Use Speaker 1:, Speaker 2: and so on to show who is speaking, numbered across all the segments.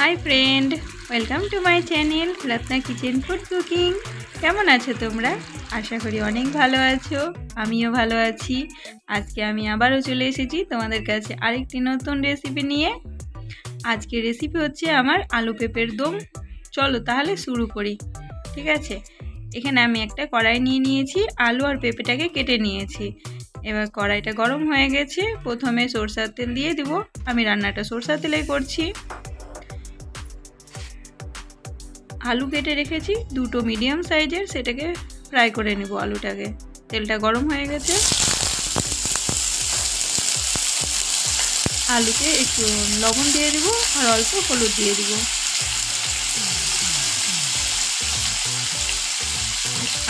Speaker 1: Hi friend, welcome to my channel Ratna kitchen food cooking. কেমন আছো তোমরা? আশা করি অনেক ভালো আছো, আমিও ভালো আছি। আজকে আমি আবারও চলে এসেছি তোমাদের কাছে আরেকটি নতুন রেসিপি নিয়ে। আজকের রেসিপি হচ্ছে আমার আলু পেঁপের দম। চলো তাহলে শুরু করি, ঠিক আছে? এখানে আমি একটা কড়াই নিয়ে নিয়েছি, আলু আর পেঁপেটাকে কেটে নিয়েছি। এবার কড়াইটা গরম হয়ে গেছে, প্রথমে সরষার তেল দিয়ে দিব। আমি রান্নাটা সরষার তেলেই করছি। আলু কেটে রেখেছি, দুটো মিডিয়াম সাইজের সেটাকে ফ্রাই করে নেব আলুটাকে। তেলটা গরম হয়ে গেছে। আলুতে একটু লবণ দিয়ে দিব আর অল্প হলুদ দিয়ে দিব।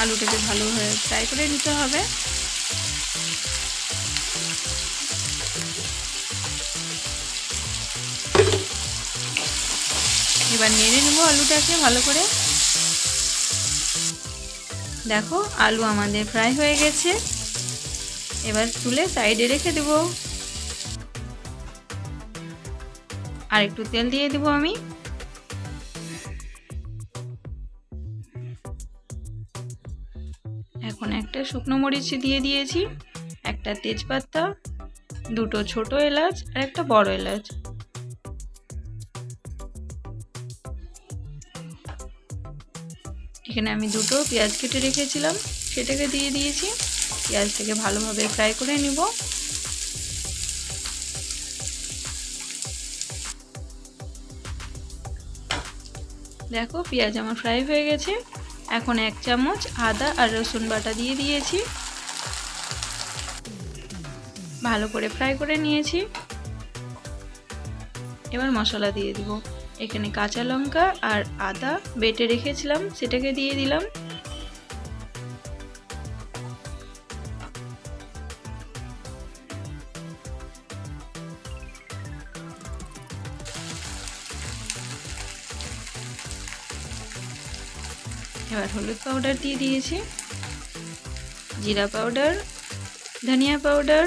Speaker 1: আলুটাকে ভালোভাবে ফ্রাই করে নিতে হবে। এবার নেড়ে নেব আলুটাকে ভালো করে। দেখো, আলু আমাদের ফ্রাই হয়ে গেছে। এবার তুলে সাইডে রেখে দেব। আর একটু তেল দিয়ে দেব আমি। এখন একটা শুকনো মরিচ দিয়ে দিয়েছি, একটা তেজপাতা, দুটো ছোট এলাচ আর একটা বড় এলাচ। এখানে আমি দুটো পেঁয়াজ কেটে রেখেছিলাম, সেটাকে দিয়ে দিয়েছি। পেঁয়াজটাকে ভালোভাবে ফ্রাই করে নিব। দেখো, পেঁয়াজ আমার ফ্রাই হয়ে গেছে। এখন এক চামচ আদা আর রসুন বাটা দিয়ে দিয়েছি। ভালো করে ফ্রাই করে নিয়েছি। এবার মশলা দিয়ে দিব। এখানে কাঁচা লঙ্কা আর আদা বেটে রেখেছিলাম, সেটাকে দিয়ে দিলাম। এবার হলুদ পাউডার দিয়ে দিয়েছি, জিরা পাউডার ধনিয়া পাউডার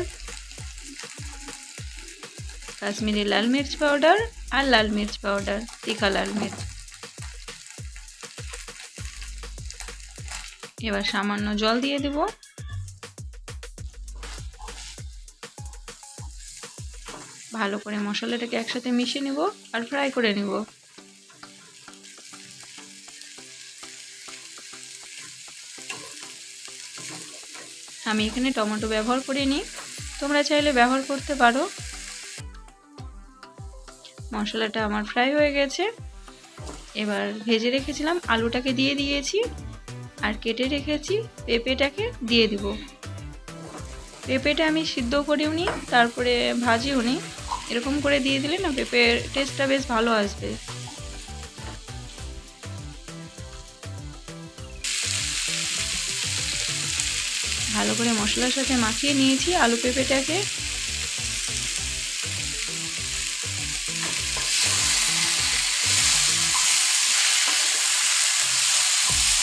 Speaker 1: কাশ্মীরি লাল মির্চ পাউডার আর লাল মির্চ পাউডার তিখা লাল মির্চ। এবার সামান্য জল দিয়ে দেব। ভালো করে মশলাটাকে একসাথে মিশিয়ে নেব আর ফ্রাই করে নেব। আমি এখানে টমেটো ব্যবহার করিনি। তোমরা চাইলে ব্যবহার করতে পারো। মশলাটা আমার ফ্রাই হয়ে গেছে। এবার ভেজে রেখেছিলাম, আলুটাকে দিয়ে দিয়েছি আর কেটে রেখেছি, পেঁপেটাকে দিয়ে দিব। পেঁপেটা আমি সিদ্ধ করিও নি, তারপরে ভাজিও নি। এরকম করে দিয়ে দিলে না পেঁপের টেস্টটা বেশ ভালো আসবে। ভালো করে মশলার সাথে মাখিয়ে নিয়েছি আলু পেঁপেটাকে।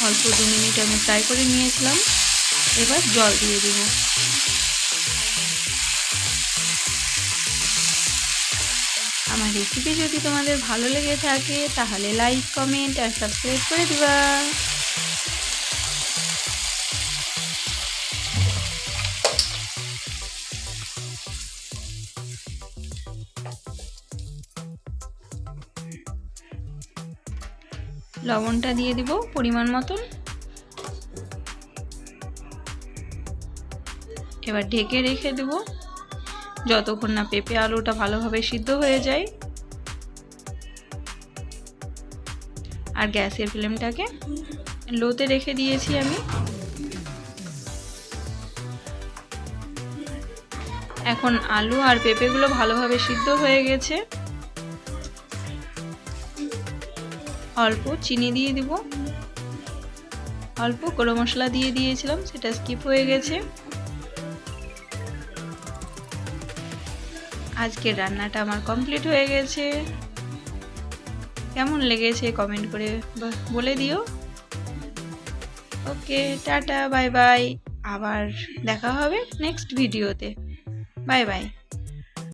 Speaker 1: অল্প দু মিনিট আমি ফ্রাই করে নিয়েছিলাম। এবার জল দিয়ে দেব। আমার রেসিপি যদি তোমাদের ভালো লেগে থাকে, তাহলে লাইক কমেন্ট আর সাবস্ক্রাইব করে দিবা। লবণটা দিয়ে দিব পরিমাণ মতন। এবার ঢেকে রেখে দেব। যতক্ষণ না পেঁপে আলুটা ভালোভাবে সিদ্ধ হয়ে যায়। আর গ্যাসের ফ্লেমটাকে লোতে রেখে দিয়েছি আমি। এখন আলু আর পেঁপেগুলো ভালোভাবে সিদ্ধ হয়ে গেছে। অল্প চিনি দিয়ে দিব। অল্প গরম মশলা দিয়ে দিয়েছিলাম, সেটা স্কিপ হয়ে গেছে। আজকের রান্নাটা আমার কমপ্লিট হয়ে গেছে। কেমন লেগেছে কমেন্ট করে বলে দিও। ওকে টাটা বাই বাই আবার দেখা হবে নেক্সট ভিডিওতে বাই বাই